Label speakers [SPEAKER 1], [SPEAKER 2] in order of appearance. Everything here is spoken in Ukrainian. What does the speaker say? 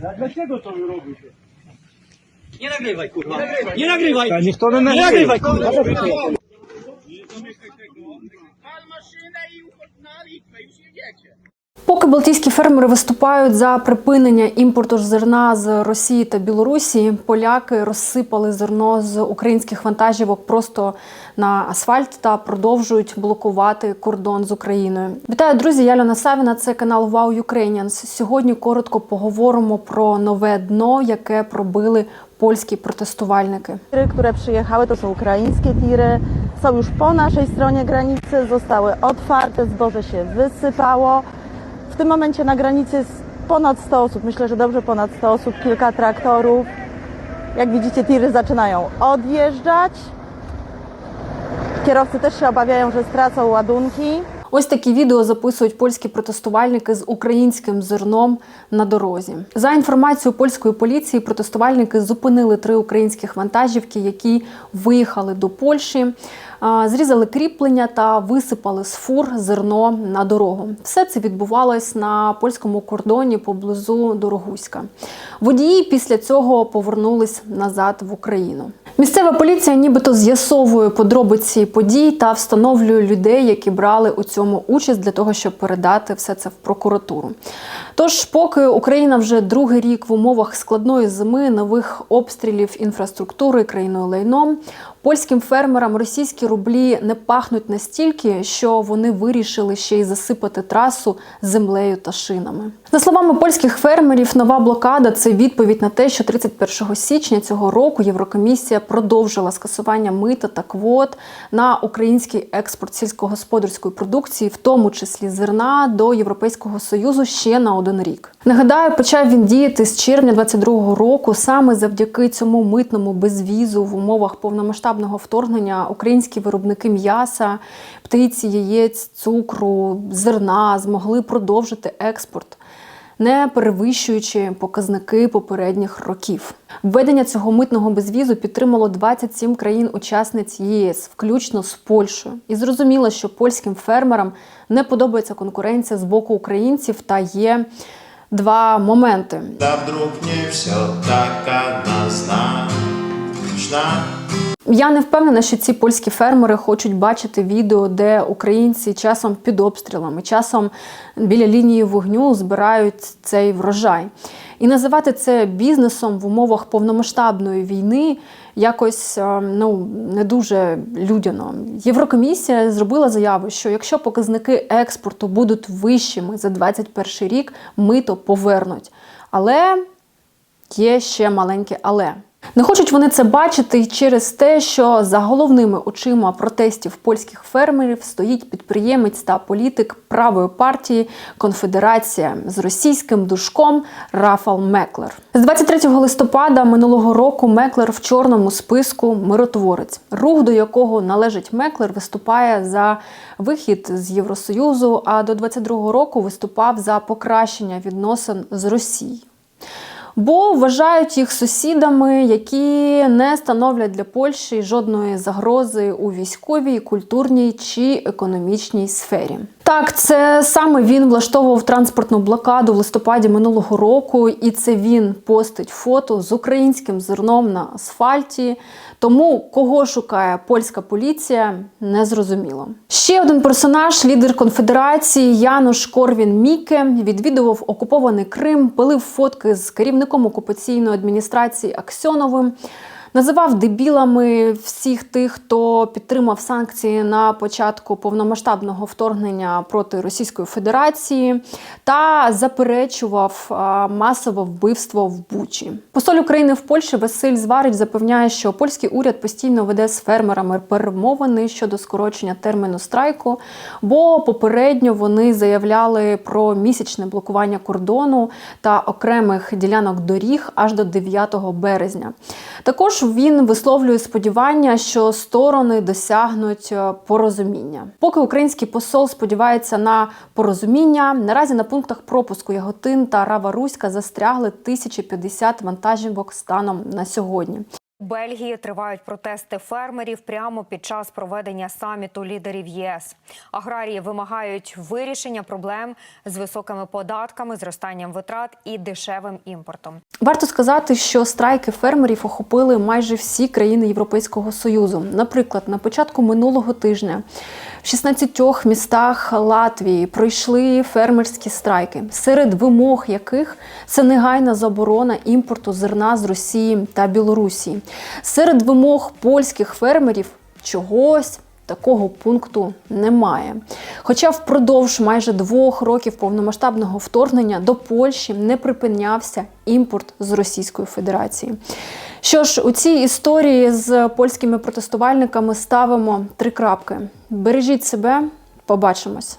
[SPEAKER 1] Dlaczego to wy robicie?
[SPEAKER 2] Nie nagrywaj, kurwa. Nie nagrywaj.
[SPEAKER 1] Nie nagrywaj.
[SPEAKER 2] Nie nagrywaj, kurwa.
[SPEAKER 3] Pal maszynę i uchodź na Litwę, już jedziecie.
[SPEAKER 4] Поки балтійські фермери виступають за припинення імпорту зерна з Росії та Білорусі, поляки розсипали зерно з українських вантажівок просто на асфальт та продовжують блокувати кордон з Україною. Вітаю, друзі! Я Льона Савіна. Це канал Wow Ukrainians. Сьогодні коротко поговоримо про нове дно, яке пробили польські протестувальники.
[SPEAKER 5] Tiry, które przyjechały, to są ukraińskie tiry, są już po naszej stronie granicy, zostały otwarte, zboże się wysypało. Tym momencie na granicy jest ponad 100 osób, myślę, że dobrze ponad 100 osób, kilka traktorów. Jak widzicie, tiry zaczynają odjeżdżać. Kierowcy też się obawiają, że stracą ładunki.
[SPEAKER 4] Ось такі відео записують польські протестувальники з українським зерном на дорозі. За інформацією польської поліції, протестувальники зупинили три українських вантажівки, які виїхали до Польщі, зрізали кріплення та висипали з фур зерно на дорогу. Все це відбувалось на польському кордоні поблизу Дорогуська. Водії після цього повернулись назад в Україну. Місцева поліція нібито з'ясовує подробиці подій та встановлює людей, які брали у цьому участь для того, щоб передати все це в прокуратуру. Тож, поки Україна вже другий рік в умовах складної зими, нових обстрілів інфраструктури країною лайном, польським фермерам російські рублі не пахнуть настільки, що вони вирішили ще й засипати трасу землею та шинами. За словами польських фермерів, нова блокада це відповідь на те, що 31 січня цього року Єврокомісія продовжила скасування мита та квот на український експорт сільськогосподарської продукції, в тому числі зерна, до Європейського союзу ще на один рік. Нагадаю, почав він діяти з червня 22 року саме завдяки цьому митному безвізу в умовах повномасштабного вторгнення українські виробники м'яса, птиці, яєць, цукру, зерна змогли продовжити експорт не перевищуючи показники попередніх років. Введення цього митного безвізу підтримало 27 країн-учасниць єС, включно з Польщею. І зрозуміло, що польським фермерам не подобається конкуренція з боку українців та є два моменти.
[SPEAKER 6] Да вдруг не все так однозначно.
[SPEAKER 4] Я не впевнена, що ці польські фермери хочуть бачити відео, де українці часом під обстрілами, часом біля лінії вогню збирають цей врожай. І називати це бізнесом в умовах повномасштабної війни якось е, ну не дуже людяно. Єврокомісія зробила заяву, що якщо показники експорту будуть вищими за 2021 рік, мито повернуть. Але є ще маленьке але. Не хочуть вони це бачити й через те, що за головними очима протестів польських фермерів стоїть підприємець та політик правої партії Конфедерація з російським душком Рафал Меклер. З 23 листопада минулого року Меклер в чорному списку миротворець. Рух, до якого належить Меклер, виступає за вихід з Євросоюзу, а до 22 року виступав за покращення відносин з Росією бо вважають їх сусідами, які не становлять для Польщі жодної загрози у військовій, культурній чи економічній сфері. Так, це саме він влаштовував транспортну блокаду в листопаді минулого року, і це він постить фото з українським зерном на асфальті. Тому кого шукає польська поліція, не зрозуміло. Ще один персонаж, лідер конфедерації Януш Корвін Міке, відвідував окупований Крим, пилив фотки з керівником окупаційної адміністрації Аксьоновим. Називав дебілами всіх тих, хто підтримав санкції на початку повномасштабного вторгнення проти Російської Федерації та заперечував масове вбивство в Бучі. Посоль України в Польщі Василь Зварич запевняє, що польський уряд постійно веде з фермерами перемовини щодо скорочення терміну страйку, бо попередньо вони заявляли про місячне блокування кордону та окремих ділянок доріг аж до 9 березня. Також він висловлює сподівання, що сторони досягнуть е, порозуміння. Поки український посол сподівається на порозуміння, наразі на пунктах пропуску Яготин та Рава Руська застрягли 1050 вантажівок станом на сьогодні.
[SPEAKER 1] Бельгії тривають протести фермерів прямо під час проведення саміту лідерів ЄС. Аграрії вимагають вирішення проблем з високими податками, зростанням витрат і дешевим імпортом.
[SPEAKER 4] Варто сказати, що страйки фермерів охопили майже всі країни Європейського Союзу. Наприклад, на початку минулого тижня в 16 містах Латвії пройшли фермерські страйки, серед вимог яких це негайна заборона імпорту зерна з Росії та Білорусі. Серед вимог польських фермерів чогось. Такого пункту немає. Хоча впродовж майже двох років повномасштабного вторгнення до Польщі не припинявся імпорт з Російської Федерації. Що ж, у цій історії з польськими протестувальниками ставимо три крапки. Бережіть себе, побачимось.